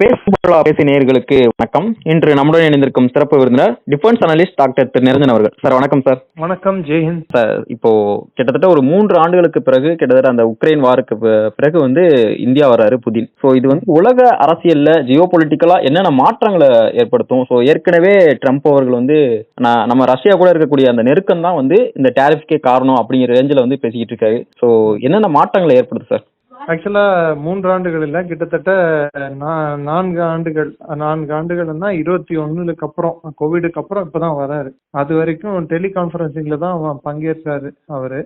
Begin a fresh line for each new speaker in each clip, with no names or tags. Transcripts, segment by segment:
பேசுபொருளா பேசி நேயர்களுக்கு வணக்கம். இன்று நம்முடன் இணைந்திருக்கும் சிறப்பு விருந்தினர் டிஃபென்ஸ் அனலிஸ்ட் டாக்டர் திரு நிரஞ்சன் அவர்கள். சார் வணக்கம் சார்
வணக்கம் ஜெயஹிந்த்
சார் இப்போ கிட்டத்தட்ட ஒரு மூன்று ஆண்டுகளுக்கு பிறகு கிட்டத்தட்ட அந்த உக்ரைன் வாருக்கு பிறகு வந்து இந்தியா வராரு புதின். ஸோ இது வந்து உலக அரசியல்ல ஜியோ பொலிட்டிக்கலா என்னென்ன மாற்றங்களை ஏற்படுத்தும்? ஸோ ஏற்கனவே ட்ரம்ப் அவர்கள் வந்து நான் நம்ம ரஷ்யா கூட இருக்கக்கூடிய அந்த நெருக்கம் தான் வந்து இந்த டேரிஃப்கே காரணம் அப்படிங்கிற ரேஞ்சில் வந்து பேசிக்கிட்டு இருக்காரு. ஸோ என்னென்ன மாற்றங்களை ஏற்படுது சார்
ஆக்சுவலா மூன்று ஆண்டுகள் இல்ல கிட்டத்தட்ட நான்கு ஆண்டுகள் நான்கு ஆண்டுகள்னா இருபத்தி ஒண்ணுக்கு அப்புறம் கோவிடுக்கு அப்புறம் இப்பதான் வராரு. அது வரைக்கும் டெலிகான்ஃபரன்சிங்ல தான் அவன் பங்கேற்றாரு அவரு.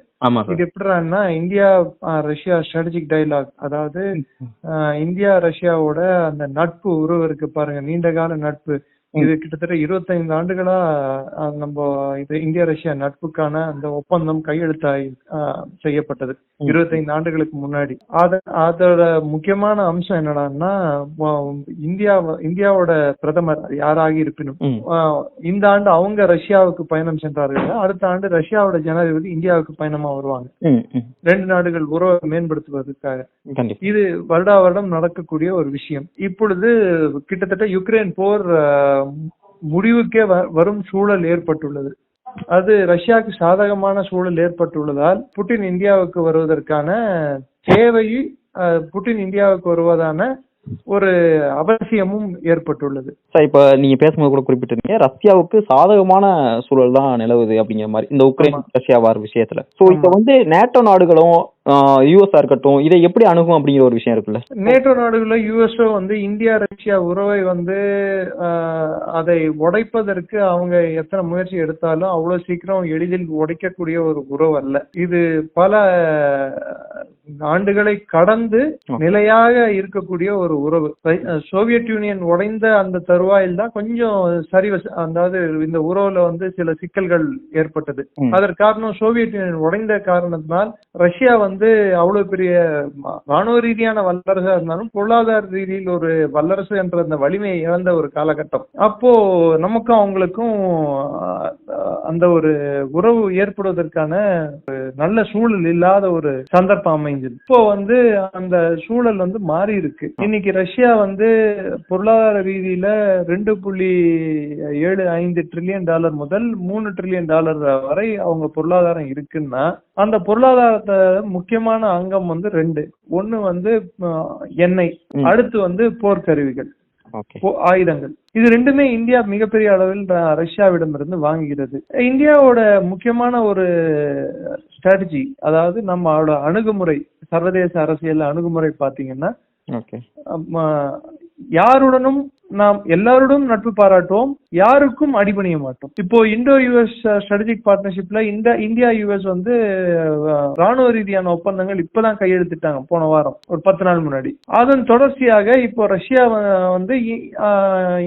இது எப்படின்னா இந்தியா ரஷ்யா ஸ்ட்ராட்டஜிக் டயலாக் அதாவது இந்தியா ரஷ்யாவோட அந்த நட்பு உறவு இருக்கு பாருங்க நீண்ட கால நட்பு. இது கிட்டத்தட்ட இருபத்தைந்து ஆண்டுகளா நம்ம இது இந்தியா ரஷ்யா நட்புக்கான அந்த ஒப்பந்தம் கையெழுத்தாய் செய்யப்பட்டது. இருபத்தைந்து ஆண்டுகளுக்கு முன்னாடி. அத அதோட முக்கியமான அம்சம் என்னடான்னா இந்தியா இந்தியாவோட பிரதமர் யாராக இருப்பினும் இந்த ஆண்டு அவங்க ரஷ்யாவுக்கு பயணம் சென்றார்கள் அடுத்த ஆண்டு ரஷ்யாவோட ஜனாதிபதி இந்தியாவுக்கு பயணமா வருவாங்க. ரெண்டு நாடுகள் உறவை மேம்படுத்துவதற்காக. இது வருடா வருடம் நடக்கக்கூடிய ஒரு விஷயம். இப்பொழுது கிட்டத்தட்ட யுக்ரைன் போர் முடிவுக்கே வரும் சூழல் ஏற்பட்டுள்ளது அது ரஷ்யாவுக்கு சாதகமான சூழல் ஏற்பட்டுள்ளதால் புட்டின் இந்தியாவுக்கு வருவதற்கான தேவை ஆஹ், புட்டின் இந்தியாவுக்கு வருவதான ஒரு அவசியமும் ஏற்பட்டுள்ளது
சார் இப்ப நீங்க பேசும்போது கூட குறிப்பிட்டிருந்தீங்க ரஷ்யாவுக்கு சாதகமான சூழல் தான் நிலவுது அப்படிங்கிற மாதிரி இந்த உக்ரைன். ரஷ்யா வார் விஷயத்துல சோ இப்ப. வந்து நேட்டோ நாடுகளும் யூஎஸ்ஆ இருக்கட்டும் இதை எப்படி அணுகும் அப்படிங்கிற ஒரு விஷயம் இருக்குல்ல?
நேட்டோ நாடுகள்ல யுஎஸ்ஓ வந்து இந்தியா ரஷ்யா உறவை வந்து அதை உடைப்பதற்கு அவங்க எத்தனை முயற்சி எடுத்தாலும் அவ்வளவு சீக்கிரம் எளிதில் உடைக்கக்கூடிய ஒரு உறவு அல்ல. இது பல ஆண்டுகளை கடந்து நிலையாக இருக்கக்கூடிய ஒரு உறவு. சோவியத் யூனியன் உடைந்த அந்த தருவாயில் தான் கொஞ்சம் சரிவு அதாவது இந்த உறவுல வந்து சில சிக்கல்கள் ஏற்பட்டது. அதற்கு காரணம் சோவியத் யூனியன் உடைந்த காரணத்தினால் ரஷ்யா வந்து வந்து அவ்வளவு பெரிய ராணுவ ரீதியான வல்லரசா இருந்தாலும் பொருளாதார ரீதியில் ஒரு வல்லரசு என்ற அந்த வலிமையை இழந்த ஒரு காலகட்டம். அப்போ நமக்கும் அவங்களுக்கும் அந்த ஒரு உறவு ஏற்படுவதற்கான ஒரு நல்ல சூழல் இல்லாத ஒரு சந்தர்ப்பம் அமைஞ்சது. இப்போ வந்து அந்த சூழல் வந்து மாறி இருக்கு. இன்னைக்கு ரஷ்யா வந்து பொருளாதார ரீதியில ரெண்டு புள்ளி ஏழு ஐந்து ட்ரில்லியன் டாலர் முதல் மூணு ட்ரில்லியன் டாலர் வரை அவங்க பொருளாதாரம் இருக்குன்னா அந்த பொருளாதாரத்தை முக்கியமான அங்கம் வந்து ரெண்டு. ஒண்ணு வந்து எண்ணெய். அடுத்து வந்து போர்க்கருவிகள் ஆயுதங்கள். இது ரெண்டுமே இந்தியா மிகப்பெரிய அளவில் ரஷ்யாவிடமிருந்து வாங்குகிறது. இந்தியாவோட முக்கியமான ஒரு ஸ்ட்ராட்டஜி அதாவது நம்மளோட அணுகுமுறை சர்வதேச அரசியல் அணுகுமுறை பாத்தீங்கன்னா யாருடனும் நாம் எல்லாரோடும் நட்பு பாராட்டுவோம் யாருக்கும் அடிபணிய மாட்டோம். இப்போ இந்தோ யுஎஸ் ஸ்ட்ராட்டஜிக் பார்ட்னர்ஷிப்ல இந்த இந்தியா யுஎஸ் வந்து ராணுவ ரீதியான ஒப்பந்தங்கள் இப்பதான் கையெழுத்திட்டாங்க போன வாரம் ஒரு பத்து நாள் முன்னாடி. அதன் தொடர்ச்சியாக இப்போ ரஷ்யா வந்து இ-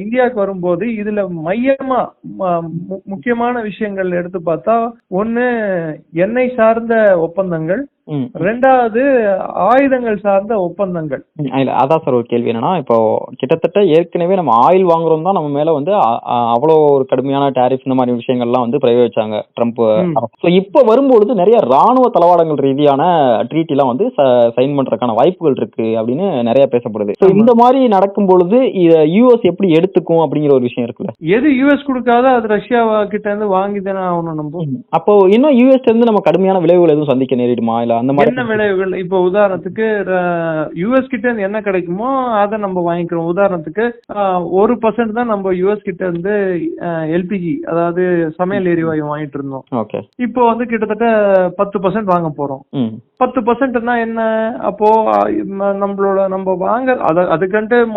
இந்தியாவுக்கு வரும்போது இதுல மையமா மு- முக்கியமான விஷயங்கள் எடுத்து பார்த்தா ஒன்னு எண்ணெய் சார்ந்த ஒப்பந்தங்கள் ரெண்டாவது ஆயுதங்கள் சார்ந்த ஒப்பந்தங்கள்.
இல்ல அதான் சார் ஒரு கேள்வி என்னன்னா இப்போ கிட்டத்தட்ட ஏற்கனவே நம்ம ஆயில் வாங்குறோம் தான் நம்ம மேல வந்து அவ்வளோ ஒரு கடுமையான டேரிஃப் இந்த மாதிரி விஷயங்கள்லாம் வந்து பிரயோகிச்சாங்க. ட்ரம்ப். ஸோ இப்போ வரும்பொழுது நிறைய ராணுவ தளவாடங்கள் ரீதியான ட்ரீட் எல்லாம் வந்து சைன் பண்றதுக்கான வாய்ப்புகள் இருக்கு அப்படின்னு நிறைய பேசப்படுது. ஸோ. இந்த மாதிரி நடக்கும் பொழுது இதை யூஎஸ் எப்படி எடுத்துக்கும் அப்படிங்கிற ஒரு விஷயம் இருக்குல்ல?
எது யுஎஸ் கொடுக்காத அது ரஷ்யா கிட்ட இருந்து வாங்கி தானே ஆகணும் நம்ம?
அப்போ இன்னும் யூஎஸ் இருந்து நம்ம கடுமையான விளைவுகள் எதுவும் சந்திக்க நேரிடுமா? இல்ல அந்த மாதிரி
என்ன விளைவுகள்? இப்போ உதாரணத்துக்கு யுஎஸ் கிட்ட இருந்து என்ன கிடைக்குமோ அதை நம்ம வாங்கிக்கிறோம். உதாரணத்துக்கு ஒரு பர்சன்ட் தான் நம்ம யுஎஸ் கிட்ட இருந்து எல்பிஜி அதாவது சமையல் எரிவாயு வாங்கிட்டு இருந்தோம். இப்போ வந்து கிட்டத்தட்ட பத்து பர்சன்ட் வாங்க போறோம். பத்து பர்சன்ட்னா என்ன? அப்போ நம்மளோட நம்ம வாங்க அத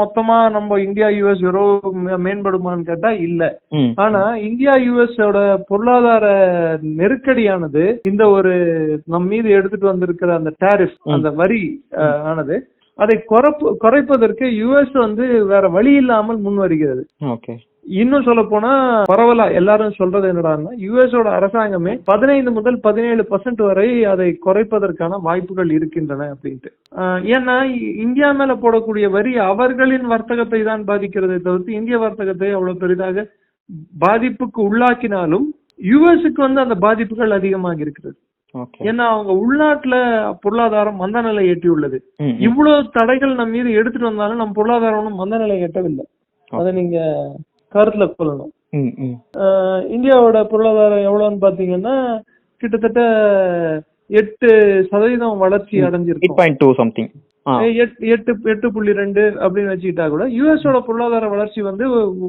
மொத்தமா நம்ம இந்தியா யுஎஸ் உறவு மேம்படுமான்னு கேட்டா இல்ல. ஆனா இந்தியா யுஎஸ் ஓட பொருளாதார நெருக்கடியானது இந்த ஒரு நம் மீது எடுத்துட்டு வந்திருக்கிற அந்த டாரிஃப். அந்த வரி ஆனது அதை குறைப்பு குறைப்பதற்கு யுஎஸ் வந்து வேற வழி இல்லாமல் முன் வருகிறது இன்னும் சொல்ல போனா பரவலா எல்லாரும் சொல்றது என்னடான்னா யுஎஸ் ஓட அரசாங்கமே பதினைந்து முதல் பதினேழு பர்சன்ட் வரை அதை குறைப்பதற்கான வாய்ப்புகள் இருக்கின்றன அப்படின்ட்டு. ஏன்னா இந்தியா மேல போடக்கூடிய வரி அவர்களின் வர்த்தகத்தை தான் பாதிக்கிறதை தவிர்த்து இந்திய வர்த்தகத்தை அவ்வளவு பெரிதாக பாதிப்புக்கு உள்ளாக்கினாலும் யுஎஸ்க்கு வந்து அந்த பாதிப்புகள் அதிகமாக இருக்கிறது. ஏன்னா அவங்க உள்நாட்டுல பொருளாதாரம் மந்த நிலை எட்டியுள்ளது. இவ்வளவு தடைகள் நம்ம மீது எடுத்துட்டு வந்தாலும் நம்ம பொருளாதாரம் ஒன்றும் மந்த நிலை எட்டவில்லை அதை நீங்க கருத்துல கொள்ளணும். இந்தியாவோட பொருளாதாரம் எவ்வளவுன்னு பாத்தீங்கன்னா கிட்டத்தட்ட எட்டு சதவீதம் வளர்ச்சி எட்- எட்டு எட்டு புள்ளி ரெண்டு அப்படின்னு வச்சுக்கிட்டா கூட யூஎஸோட பொருளாதார வளர்ச்சி வந்து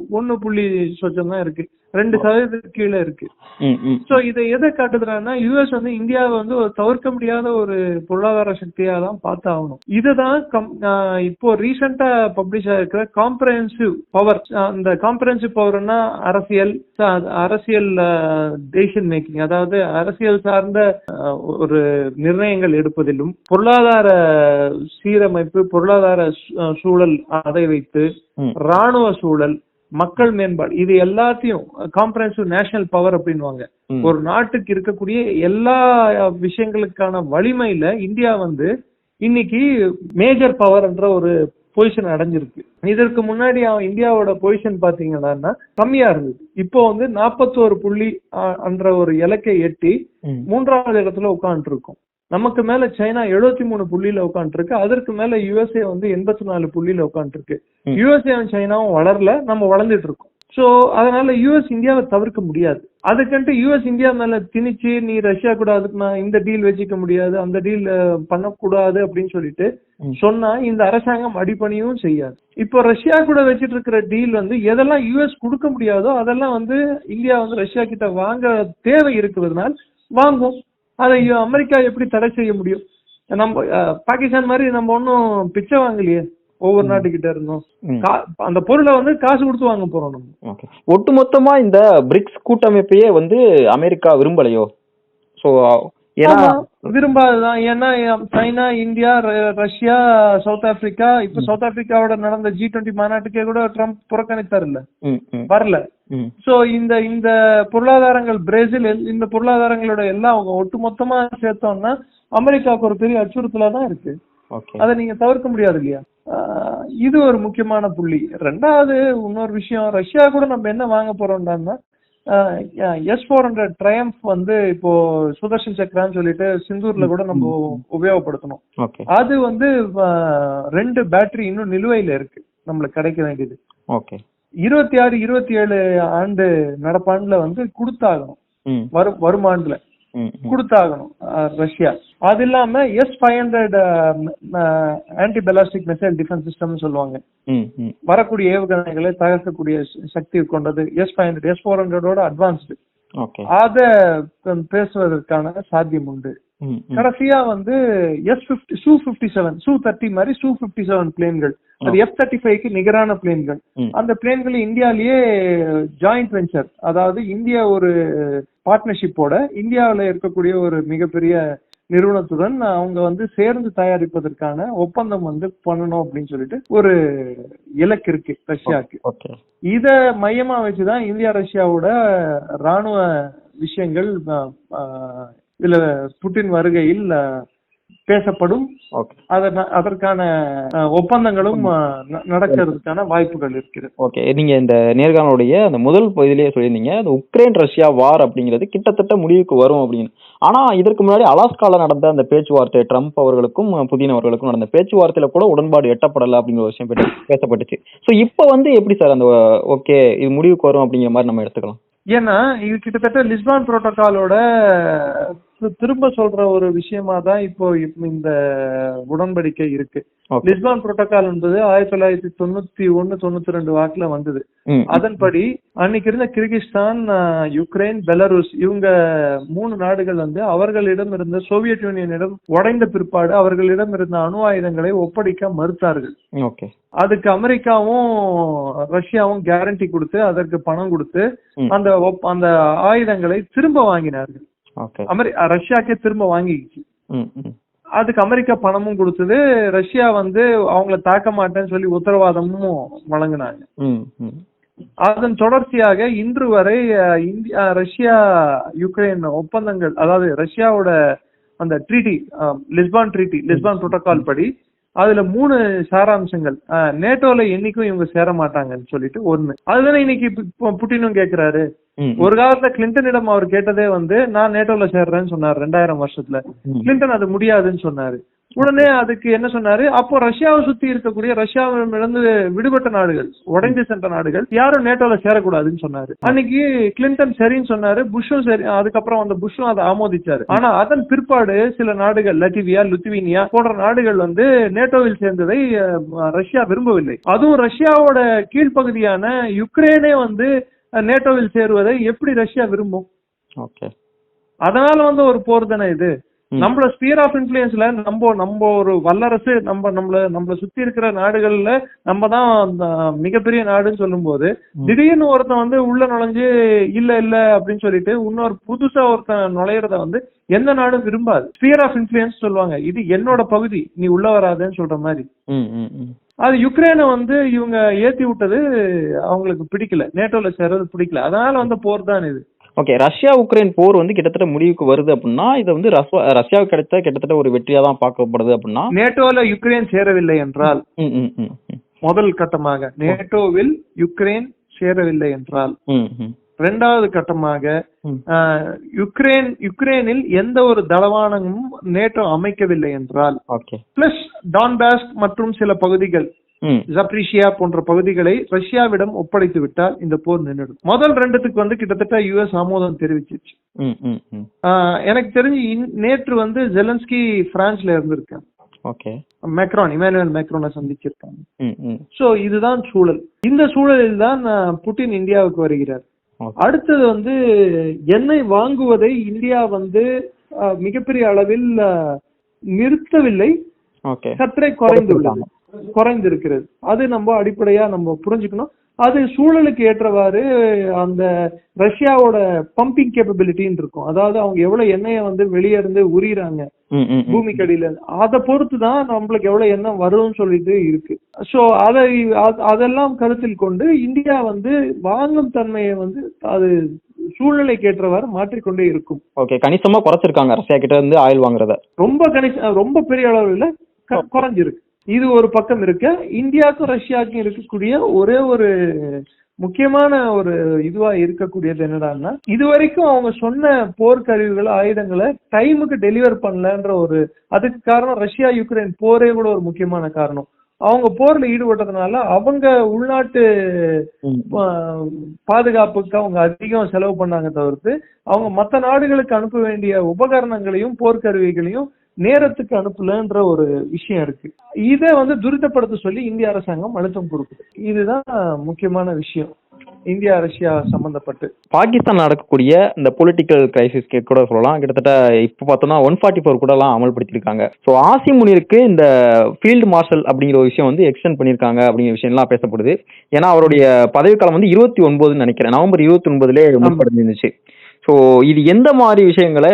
ஒன்னு புள்ளி சொச்சம் தான் இருக்கு. ரெண்டு சதவீதத்துக்கு கீழே இருக்கு. சோ இதை எதை காட்டுதுன்னா யுஎஸ் வந்து இந்தியாவை வந்து ஒரு தவிர்க்க முடியாத ஒரு பொருளாதார சக்தியா தான் பார்த்தாகணும். இதுதான் கம்- ஆஹ் இப்போ ரீசெண்டா பப்ளிஷ் ஆயிருக்கிற காம்ப்ரஹென்சிவ் பவர் அந்த காம்ப்ரஹென்சிவ் பவர்னா அரசியல் அரசியல் டெசிஷன் மேக்கிங் அதாவது அரசியல் சார்ந்த ஒரு நிர்ணயங்கள் எடுப்பதிலும் பொருளாதார சீரமைப்பு பொருளாதார சூழல் அதை வைத்து. ராணுவ சூழல் மக்கள் மேம்பாடு. இது எல்லாத்தையும் காம்ப்ரஹென்சிவ் நேஷனல் பவர் அப்படின்வாங்க. ஒரு நாட்டுக்கு இருக்கக்கூடிய எல்லா விஷயங்களுக்கான வலிமையில இந்தியா வந்து இன்னைக்கு மேஜர் பவர்ன்ற ஒரு பொசிஷன் அடைஞ்சிருக்கு. இதற்கு முன்னாடி அவன் இந்தியாவோட பொசிஷன் பாத்தீங்கன்னா கம்மியா இருந்தது. இப்போ வந்து நாற்பத்தோரு புள்ளி என்ற ஒரு இலக்கை எட்டி. மூன்றாவது இடத்துல உட்காந்துட்டு இருக்கோம் நமக்கு மேல சைனா எழுபத்தி மூணு புள்ளியில உட்காந்துட்டு இருக்கு அதற்கு மேல யுஎஸ்ஏ வந்து எண்பத்தி நாலு புள்ளியில
ம்.
யுஎஸ்ஏவும் சைனாவும் வளரல நம்ம வளர்ந்துட்டு இருக்கோம். சோ அதனால யுஎஸ் இந்தியாவை தவிர்க்க முடியாது. அதுக்குன்ட்டு யுஎஸ் இந்தியா மேல திணிச்சு நீ ரஷ்யா கூட அதுக்கு நான் இந்த டீல் வச்சுக்க முடியாது அந்த டீல் பண்ணக்கூடாது அப்படின்னு சொல்லிட்டு. சொன்னா இந்த அரசாங்கம் அடிப்பணியும் செய்யாது. இப்போ ரஷ்யா கூட வச்சிட்டு இருக்கிற டீல் வந்து எதெல்லாம் யுஎஸ் கொடுக்க முடியாதோ அதெல்லாம் வந்து இந்தியா வந்து ரஷ்யா கிட்ட வாங்க தேவை இருக்கிறதுனால வாங்கும். அதை அமெரிக்கா எப்படி தடை செய்ய முடியும்? நம்ம பாகிஸ்தான் மாதிரி நம்ம ஒன்றும் பிச்சை வாங்கலையே. ஒவ்வொரு நாட்டுக்கிட்ட இருந்தோம். அந்த பொருளை வந்து காசு கொடுத்து வாங்க போறோம் நம்ம.
ஒட்டுமொத்தமா இந்த பிரிக்ஸ் கூட்டமைப்பையே வந்து அமெரிக்கா விரும்பலையோ? சோ ஏன்னா
விரும்பாததான் ஏன்னா China India Russia South Africa இப்ப சவுத் ஆப்பிரிக்காவோட நடந்த ஜி டுவெண்ட்டி மாநாட்டுக்கே கூட ட்ரம்ப் புறக்கணித்தார் இல்ல வரல. சோ இந்த இந்த பொருளாதாரங்கள் பிரேசில் இந்த பொருளாதாரங்களோட எல்லாம் அவங்க ஒட்டுமொத்தமா சேர்த்தோம்னா அமெரிக்காவுக்கு ஒரு பெரிய அச்சுறுத்தலா தான் இருக்கு. அதை நீங்க தவிர்க்க முடியாது இல்லையா? இது ஒரு முக்கியமான புள்ளி. ரெண்டாவது இன்னொரு விஷயம் ரஷ்யா கூட நம்ம என்ன வாங்க போறோம்னா எஸ் ஃபோர் ஹண்ட்ரட் ட்ரயம்ப் வந்து இப்போ சுதர்ஷன் சக்கரான்னு சொல்லிட்டு சிந்தூர்ல கூட நம்ம உபயோகப்படுத்தணும். அது வந்து ரெண்டு பேட்டரி இன்னும் நிலுவையில இருக்கு. நம்மளுக்கு கிடைக்க வேண்டியது.
ஓகே.
இருபத்தி ஆறு இருபத்தி ஏழு ஆண்டு நடப்பாண்டுல வந்து கொடுத்தாகணும். வரும் வருமாண்டுல
ம் ம்.
கொடுத்தாகணும் ரஷ்யா. அது இல்லாம S five hundred anti ballistic missile defence சிஸ்டம்னு சொல்லுவாங்க. வரக்கூடிய ஏவுகணைகளை தகர்க்கக்கூடிய சக்தி கொண்டது S five hundred S four ஹண்ட்ரடோட advanced அத பேசுவதற்கான சாத்தியம் உண்டு. கடைசியா வந்து S fifty Su fifty seven Su thirty மாதிரி சூ பிப்டி செவன் பிளேன்கள் அது எஃப் தேர்ட்டி ஃபைவ்க்கு நிகரான பிளேன்கள். அந்த பிளேன்கள் இந்தியாலேயே ஜாயிண்ட் வெஞ்சர் அதாவது இந்தியா ஒரு பார்ட்னர்ஷிப்போட இந்தியாவில் இருக்கக்கூடிய ஒரு மிகப்பெரிய நிறுவனத்துடன் அவங்க வந்து சேர்ந்து தயாரிப்பதற்கான ஒப்பந்தம் வந்து பண்ணணும் அப்படின்னு சொல்லிட்டு ஒரு இலக்கு இருக்கு ரஷ்யாவுக்கு.
ஓகே.
இத மையமா வச்சுதான் இந்தியா ரஷ்யாவோட ராணுவ விஷயங்கள் இதுல புட்டின் வருகையில் பேசப்படும். அதற்கான ஒப்பந்தங்களும் நடக்கிறதுக்கான வாய்ப்புகள் இருக்கிறது.
ஓகே நீங்க இந்த நேர்காணலுடைய அந்த முதல் பகுதியிலேயே சொல்லியிருந்தீங்க. அந்த உக்ரைன் ரஷ்யா வார் அப்படிங்கிறது கிட்டத்தட்ட முடிவுக்கு வரும் அப்படின்னு. ஆனா இதற்கு முன்னாடி அலாஸ்கால நடந்த அந்த பேச்சுவார்த்தை ட்ரம்ப் அவர்களுக்கும் புதின் அவர்களுக்கும் நடந்த பேச்சுவார்த்தையில கூட உடன்பாடு எட்டப்படல அப்படிங்கிற விஷயம் பேசப்பட்டுச்சு. சோ இப்போ வந்து எப்படி சார் அந்த ஓகே இது முடிவுக்கு வரும் அப்படிங்கிற மாதிரி நம்ம எடுத்துக்கலாம்?
ஏன்னா இது கிட்டத்தட்ட லிஸ்பான் புரோட்டோகாலோட திரும்ப சொல்ற ஒரு விஷயமா தான் இப்போ இந்த உடன்படிக்கை இருக்கு. லிஸ்பான் புரோட்டோகால் என்பது ஆயிரத்தி தொள்ளாயிரத்தி தொண்ணூத்தி ஒன்னு தொண்ணூத்தி ரெண்டு வாக்குல வந்தது. அதன்படி அன்னைக்கு இருந்த கிர்கிஸ்தான் யுக்ரைன் பெலருஸ் இவங்க மூணு நாடுகள் வந்து அவர்களிடம் இருந்த சோவியத் யூனியனிடம் உடைந்த பிற்பாடு அவர்களிடம் இருந்த அணு ஆயுதங்களை ஒப்படைக்க மறுத்தார்கள்.
ஓகே
அதுக்கு அமெரிக்காவும் ரஷ்யாவும் கேரண்டி கொடுத்து அதற்கு பணம் கொடுத்து. அந்த அந்த ஆயுதங்களை திரும்ப வாங்கினார்கள். அமெரி ரஷ்யாக்கே திரும்ப
ம்
அதுக்கு அமெரிக்கா பணமும் கொடுத்தது. ரஷ்யா வந்து அவங்கள தாக்க மாட்டேன்னு சொல்லி உத்தரவாதமும் வழங்கினாங்க. அதன் தொடர்ச்சியாக இன்று வரை இந்தியா ரஷ்யா யுக்ரைன் ஒப்பந்தங்கள் அதாவது ரஷ்யாவோட அந்த treaty Lisbon treaty Lisbon protocol படி அதுல மூணு சாராம்சங்கள். நேட்டோல என்னைக்கும் இவங்க சேர மாட்டாங்கன்னு சொல்லிட்டு ஒண்ணு. அதுதானே இன்னைக்கு புட்டினும் கேக்குறாரு. ஒரு காலத்துல கிளின்டனிடம் அவர் கேட்டதே வந்து நான் நேட்டோல சேர்றேன்னு சொன்னார் ரெண்டாயிரம் வருஷத்துல. கிளின்டன் அது முடியாதுன்னு சொன்னாரு. உடனே அதுக்கு என்ன சொன்னாரு? அப்போ ரஷ்யாவை சுத்தி இருக்கக்கூடிய ரஷ்யாவிடமிருந்து விடுபட்ட நாடுகள் உடைந்து சென்ற நாடுகள் யாரும் நேட்டோல சேரக்கூடாதுன்னு சொன்னாரு. அன்னைக்கு கிளின்டன் சரின்னு சொன்னாரு புஷும் சரி அதுக்கப்புறம் அந்த புஷும் அதை ஆமோதிச்சாரு. ஆனா அதன் பிற்பாடு சில நாடுகள் லட்டிவியா லுத்வினியா போன்ற நாடுகள் வந்து நேட்டோவில் சேர்ந்ததை ரஷ்யா விரும்பவில்லை. அதுவும் ரஷ்யாவோட கீழ்ப்பகுதியான யுக்ரைனே வந்து நேட்டோவில் சேருவதை எப்படி ரஷ்யா விரும்பும்?
ஓகே.
அதனால வந்து ஒரு போர் தானே இது. நம்மள ஸ்பியர் ஆஃப் இன்ஃபுளுயன்ஸ்ல நம்ம நம்ம ஒரு வல்லரசு நம்ம நம்மள நம்மள சுத்தி இருக்கிற நாடுகள்ல நம்ம தான் அந்த மிகப்பெரிய நாடுன்னு சொல்லும்போது. திடீர்னு ஒருத்தன் வந்து உள்ள நுழைஞ்சு இல்ல இல்ல அப்படின்னு சொல்லிட்டு இன்னொரு புதுசா ஒருத்தன் நுழையிறத வந்து எந்த நாடும் விரும்பாது. ஸ்பியர் ஆஃப் இன்ஃபுளுயன்ஸ் சொல்லுவாங்க. இது என்னோட பகுதி. நீ உள்ள வராதேன்னு சொல்ற மாதிரி. அது யுக்ரைனை வந்து இவங்க ஏத்தி விட்டது அவங்களுக்கு பிடிக்கல. நேட்டோல சேர்றது பிடிக்கல. அதனால வந்து போர் தான் இது.
ஓகே ரஷ்யா உக்ரைன் போர் வந்து கிட்டத்தட்ட முடிவுக்கு வருது அப்படின்னா இது வந்து ரஷ்யா ரஷ்யாவுக்கு கிடைத்த கிட்டத்தட்ட ஒரு வெற்றியா தான் பார்க்கப்படுது அப்படின்னா
நேட்டோல யுக்ரைன் சேரவில்லை என்றால். முதல் கட்டமாக நேட்டோவில் யுக்ரைன் சேரவில்லை என்றால் இரண்டாவது கட்டமாக யுக்ரைன் யுக்ரைனில் எந்த ஒரு தளவானமும் நேட்டோ அமைக்கவில்லை என்றால்
ஓகே
பிளஸ் டான்பாஸ்க் மற்றும் சில பகுதிகள் ஜப்ரிஷியா போன்ற பகுதிகளை ரஷ்யாவிடம் ஒப்படைத்து விட்டால் இந்த போர் நின்றுடும் முதல் ரெண்டுத்துக்கு வந்து கிட்டத்தட்ட யுஎஸ் ஆமோதம் தெரிவிச்சிருச்சு எனக்கு தெரிஞ்சு நேற்று வந்து ஜெலன்ஸ்கி பிரான்ஸ்ல இருந்திருக்காங்க
ஓகே.
மேக்ரான் இமானுவேல் மேக்ரோனை சந்திச்சிருக்காங்க. சோ இதுதான் சூழல். இந்த சூழலில் தான் புட்டின் இந்தியாவுக்கு வருகிறார். அடுத்தது வந்து எண்ணெய் வாங்குவதை இந்தியா வந்து மிகப்பெரிய அளவில் நிறுத்தவில்லை.
ஓகே.
சற்றே குறைந்துள்ளது. குறைந்திருக்கிறது. அது நம்ம அடிப்படையா நம்ம புரிஞ்சுக்கணும். அது சூழலுக்கு ஏற்றவாறு அந்த ரஷ்யாவோட பம்பிங் கேப்பபிலிட்டின்னு இருக்கும். அதாவது அவங்க எவ்வளவு எண்ணெயை வந்து வெளியே இருந்து உரியுறாங்க. பூமிக்கு அடியில அதை பொறுத்து தான் நம்மளுக்கு எவ்வளவு எண்ணெய் வரும்னு சொல்லிட்டு இருக்கு. சோ அதை அதெல்லாம் கருத்தில் கொண்டு இந்தியா வந்து வாங்கும் தன்மையை வந்து அது சூழ்நிலைக்கு ஏற்றவாறு மாற்றிக்கொண்டே இருக்கும்.
ஓகே கணிசமா குறைச்சிருக்காங்க. ரஷ்யா கிட்ட இருந்து ஆயில் வாங்குறத.
ரொம்ப கணிச ரொம்ப பெரிய அளவுல குறைஞ்சிருக்கு. இது ஒரு பக்கம் இருக்க. இந்தியாவுக்கும் ரஷ்யாவுக்கும் இருக்கக்கூடிய ஒரே ஒரு முக்கியமான ஒரு இதுவா இருக்கக்கூடியது என்னடான்னா இதுவரைக்கும் அவங்க சொன்ன போர்க்கருவிகள் ஆயுதங்களை டைமுக்கு டெலிவர் பண்ணலன்ற ஒரு அதுக்கு காரணம் ரஷ்யா யுக்ரைன் போரே கூட ஒரு முக்கியமான காரணம். அவங்க போர்ல ஈடுபட்டதுனால அவங்க உள்நாட்டு பாதுகாப்புக்கு அவங்க அதிகம் செலவு பண்ணாங்க தவிர்த்து அவங்க மத்த நாடுகளுக்கு அனுப்ப வேண்டிய உபகரணங்களையும் போர்க்கருவிகளையும் நேரத்துக்கு அனுப்பலன்ற ஒரு விஷயம் இருக்கு. இதை வந்து துரிதப்படுத்த சொல்லி இந்திய அரசாங்கம் அழுத்தம் கொடுக்குது. இதுதான் முக்கியமான விஷயம். இந்தியா ரஷ்யா சம்பந்தப்பட்டு.
பாகிஸ்தான் நடக்கக்கூடிய இந்த பொலிட்டிக்கல் கிரைசிஸ் கூட சொல்லலாம். கிட்டத்தட்ட இப்போ பார்த்தோம்னா ஒன் ஃபார்ட்டி ஃபோர் கூடலாம் அமல்படுத்தியிருக்காங்க. ஸோ ஆசி முனிருக்கு இந்த ஃபீல்டு மார்ஷல் அப்படிங்கிற ஒரு விஷயம் வந்து எக்ஸ்டெண்ட் பண்ணியிருக்காங்க அப்படிங்கிற விஷயம்லாம் பேசப்படுது. ஏன்னா அவருடைய பதவிக்காலம் வந்து இருபத்தி ஒன்பதுன்னு நினைக்கிறேன். நவம்பர் இருபத்தி ஒன்பதுலேயே முடிவடைஞ்சிருந்துச்சு. ஸோ இது எந்த மாதிரி விஷயங்களை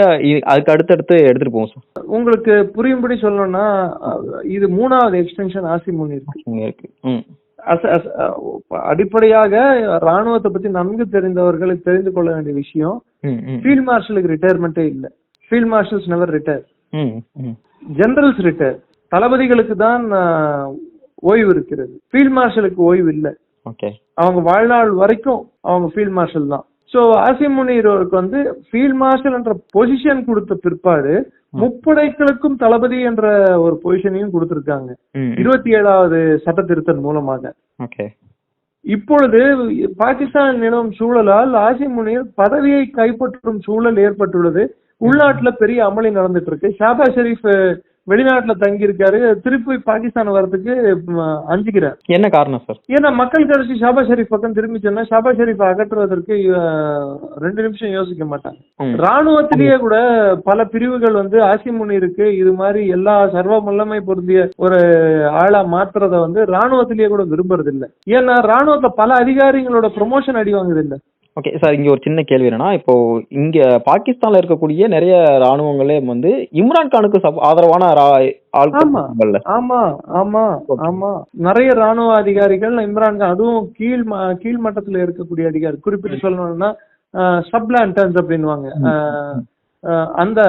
அதுக்கு அடுத்தடுத்து எடுத்துட்டு போவோம் சார்
உங்களுக்கு புரியும்படி சொல்லணும்னா இது மூணாவது எக்ஸ்டென்ஷன் ஆசி முன் இருக்கு. அடிப்படையாக ராணுவத்தை பத்தி நன்கு தெரிந்தவர்களுக்கு தெரிந்து கொள்ள வேண்டிய விஷயம் ஃபீல்ட் மார்ஷலுக்கு ரிட்டையர்மெண்ட்டே இல்ல. Field marshals never retire generals retire தளபதிகளுக்கு தான் ஓய்வு இருக்கிறது. ஃபீல்ட் மார்ஷலுக்கு ஓய்வு இல்ல.
ஓகே
அவங்க வாழ்நாள் வரைக்கும் அவங்க ஃபீல்ட் மார்ஷல் தான். சோ ஆசிம் முனீருக்கு வந்து ஃபீல்ட் மார்ஷல் என்ற பொசிஷன் கொடுத்த பிற்பாடு முப்படைகளுக்கும் தளபதி என்ற ஒரு பொசிஷனையும் கொடுத்திருக்காங்க. இருபத்தி ஏழாவது சட்ட திருத்தம் மூலமாக இப்பொழுது பாகிஸ்தான் நிலவும் சூழலால் ஆசிம் முனீர் பதவியை கைப்பற்றும் சூழல் ஏற்பட்டுள்ளது. உள்நாட்டுல பெரிய அமளி நடந்துட்டு இருக்கு. ஷாபா ஷெரீப் வெளிநாட்டுல தங்கி இருக்காரு திருப்பி பாகிஸ்தான் வர்றதுக்கு ம், அஞ்சுக்கிறார்
என்ன காரணம் சார்?
ஏன்னா மக்கள் கடைசி ஷாபா ஷெரீப் பக்கம் திரும்பி சொன்னா ஷாபா ஷெரீப் அகற்றுவதற்கு ரெண்டு நிமிஷம் யோசிக்க மாட்டாங்க. ராணுவத்திலேயே கூட பல பிரிவுகள் வந்து ஆசிம் முனீருக்கு இது மாதிரி எல்லா சர்வ வல்லமை பொருந்திய ஒரு ஆளா மாத்துறத வந்து ராணுவத்திலேயே கூட விரும்புறது இல்ல ஏன்னா ராணுவத்துல பல அதிகாரிகளோட ப்ரொமோஷன் அடி வாங்குது இல்ல
ஓகே சார் இங்க ஒரு சின்ன கேள்வி என்னன்னா இப்போ இங்க பாகிஸ்தான்ல இருக்கக்கூடிய நிறைய ராணுவங்களே வந்து இம்ரான் கானுக்கு சப்- ஆதரவான
ஆமா. ஆமா ஆமா நிறைய ராணுவ அதிகாரிகள் இம்ரான் கான் அதுவும் கீழ் கீழ் மட்டத்துல இருக்கக்கூடிய அதிகாரி குறிப்பிட்டு சொல்லணும்னா சப்லான்டன்ஸ் அப்படின்வாங்க அஹ், அந்த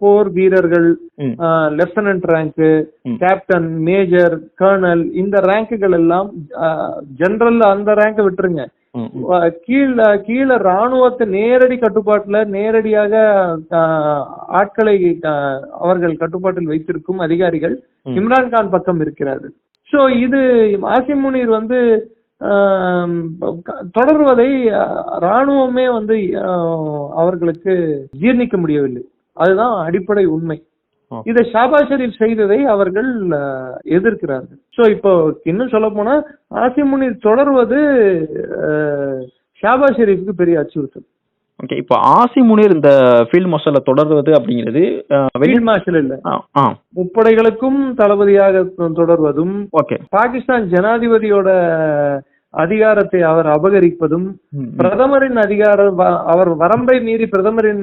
போர் வீரர்கள். Lieutenant rank. Captain major colonel இந்த ரேங்குகள் எல்லாம் ஜெனரல் அந்த ரேங்கை விட்டுருங்க. கீழ கீழே ராணுவத்தை நேரடி கட்டுப்பாட்டுல நேரடியாக ஆட்களை அவர்கள் கட்டுப்பாட்டில் வைத்திருக்கும் அதிகாரிகள். இம்ரான்கான் பக்கம் இருக்கிறார்கள் சோ இது ஆசிம் முனீர் வந்து தொடர்வதை ராணுவமே வந்து அவர்களுக்கு ஜீர்ணிக்க முடியவில்லை அதுதான் அடிப்படை உண்மை. இதை ஷாபா ஷெரீப் செய்ததை அவர்கள் எதிர்க்கிறார்கள். சோ இப்போ இன்னும் சொல்ல போனா ஆசிம் முனீர் தொடர்வது ஷாபா ஷெரீஃப்க்கு பெரிய அச்சுறுத்தல்.
ஓகே இப்போ ஆசி முனீர் இந்த ஃபீல்ட் மார்ஷல்ல தொடர்வது அப்படிங்கிறது
ஃபீல்ட் மார்ஷல் இல்ல. முப்படைகளுக்கும் தளபதியாக தொடர்வதும்
ஓகே
பாகிஸ்தான் ஜனாதிபதியோட அதிகாரத்தை அவர் அபகரிப்பதும். பிரதமரின் அதிகாரம் அவர் வரம்பை மீறி பிரதமரின்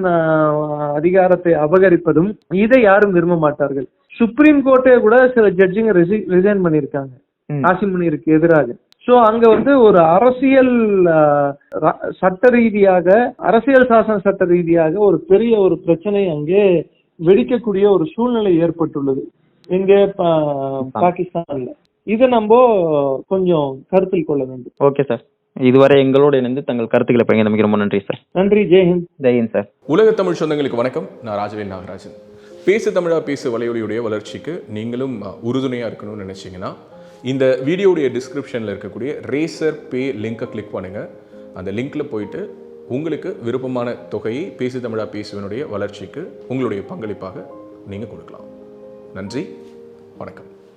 அதிகாரத்தை அபகரிப்பதும் இதை யாரும் விரும்ப மாட்டார்கள். சுப்ரீம் கோர்ட்டே கூட சில ஜட்ஜிங்க ரிசைன் பண்ணியிருக்காங்க.
ம்.
ஆசிம் முனீருக்கு எதிராக. சோ அங்க வந்து ஒரு அரசியல் சட்ட ரீதியாக அரசியல் சாசன சட்ட ரீதியாக ஒரு பெரிய ஒரு பிரச்சனை அங்கே வெடிக்கக்கூடிய ஒரு சூழ்நிலை ஏற்பட்டுள்ளது. இங்கே பாகிஸ்தான்ல. இதை நம்ம கொஞ்சம் கருத்தில் கொள்ள வேண்டும்.
ஓகே சார் இதுவரை எங்களோடு இணைந்து தங்கள் கருத்துக்களை பகிர்ந்தமைக்கு ரொம்ப நன்றி சார்
நன்றி ஜெய்ஹிந்த்
ஜெயின் சார்
உலக தமிழ் சொந்தங்களுக்கு வணக்கம். நான் ராஜவேல் நாகராஜன். பேசு தமிழா பேசு வலையொலியுடைய வளர்ச்சிக்கு நீங்களும் அஹ், உறுதுணையா இருக்கணும்னு நினைச்சீங்கன்னா இந்த வீடியோடைய டிஸ்கிரிப்ஷனில் இருக்கக்கூடிய ரேசர் பே லிங்கை கிளிக் பண்ணுங்க. அந்த லிங்க்ல போயிட்டு உங்களுக்கு விருப்பமான தொகையை பேசு தமிழா பேசுவனுடைய வளர்ச்சிக்கு உங்களுடைய பங்களிப்பாக நீங்கள் கொடுக்கலாம். நன்றி வணக்கம்.